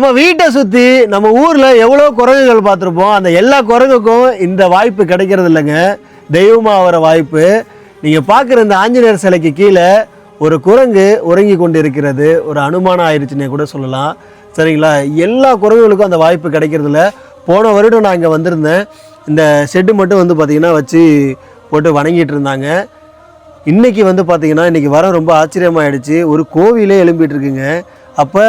நம்ம வீட்டை சுற்றி நம்ம ஊரில் எவ்வளோ குரங்குகள் பார்த்துருப்போம். அந்த எல்லா குரங்குக்கும் இந்த வாய்ப்பு கிடைக்கிறது இல்லைங்க. தெய்வமாக வர வாய்ப்பு. நீங்கள் பார்க்குற இந்த ஆஞ்சநேயர் சிலைக்கு கீழே ஒரு குரங்கு உறங்கி கொண்டு இருக்கிறது ஒரு அனுமானம் ஆயிடுச்சுன்னே கூட சொல்லலாம். சரிங்களா? எல்லா குரங்குகளுக்கும் அந்த வாய்ப்பு கிடைக்கிறதில்ல போன வருடம் நான் இங்கே வந்திருந்தேன். இந்த ஷெட்டு மட்டும் வந்து பார்த்திங்கன்னா வச்சு போட்டு வணங்கிட்டு இருந்தாங்க. இன்றைக்கி வந்து பார்த்திங்கன்னா இன்றைக்கி வர ரொம்ப ஆச்சரியமாயிடுச்சு. ஒரு கோவிலே எழும்பிகிட்டு இருக்குங்க. அப்போ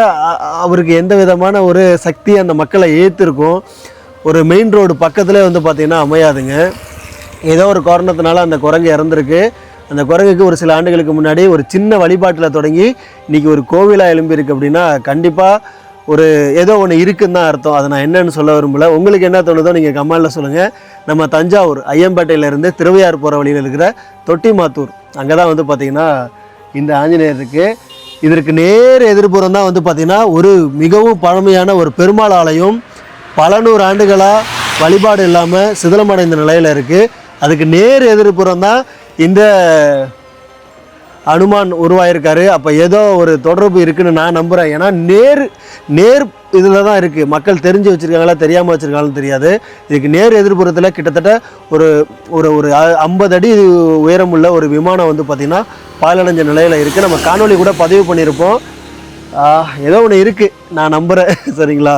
அவருக்கு எந்த விதமான ஒரு சக்தி அந்த மக்களை ஏற்றிருக்கும் ஒரு மெயின் ரோடு பக்கத்துலேயே வந்து பார்த்திங்கன்னா அமையாதுங்க. ஏதோ ஒரு காரணத்தினால அந்த குரங்கு இறந்துருக்கு. அந்த குரங்குக்கு ஒரு சில ஆண்டுகளுக்கு முன்னாடி ஒரு சின்ன வழிபாட்டில் தொடங்கி இன்னைக்கு ஒரு கோவிலாக எழும்பியிருக்கு அப்படின்னா கண்டிப்பாக ஒரு ஏதோ ஒன்று இருக்குன்னு தான் அர்த்தம். அதை நான் என்னன்னு சொல்ல விரும்பல. உங்களுக்கு என்ன தோணுதோ நீங்கள் கமெண்டில் சொல்லுங்கள் நம்ம தஞ்சாவூர் ஐயம்பேட்டையிலேருந்து திருவையார் போகிற வழியில் இருக்கிற தொட்டிமாத்தூர். அங்கே தான் வந்து பார்த்திங்கன்னா இந்த ஆஞ்சநேயர் இருக்குது இதற்கு நேர் எதிர்புறம் தான் வந்து பார்த்திங்கன்னா ஒரு மிகவும் பழமையான ஒரு பெருமாள் ஆலயம். பல நூறு ஆண்டுகளாக வழிபாடு இல்லாமல் சிதிலமடைந்த நிலையில் இருக்குது அதுக்கு நேர் எதிர்புறம் தான் இந்த அனுமான் உருவாயிருக்காரு. அப்போ ஏதோ ஒரு தொடர்பு இருக்குன்னு நான் நம்புகிறேன் ஏன்னா நேர் நேர் இதில் தான் இருக்குது மக்கள் தெரிஞ்சு வச்சுருக்காங்களா தெரியாமல் வச்சுருக்காங்களான்னு தெரியாது. இதுக்கு நேர் எதிர்ப்புறத்தில் கிட்டத்தட்ட ஒரு ஒரு ஒரு ஐம்பது அடி உயரமுள்ள ஒரு விமானம் வந்து பார்த்திங்கன்னா பாலடைஞ்ச நிலையில் இருக்குது நம்ம காணொளி கூட பதிவு பண்ணியிருப்போம். ஏதோ ஒன்று இருக்குது நான் நம்புகிறேன் சரிங்களா?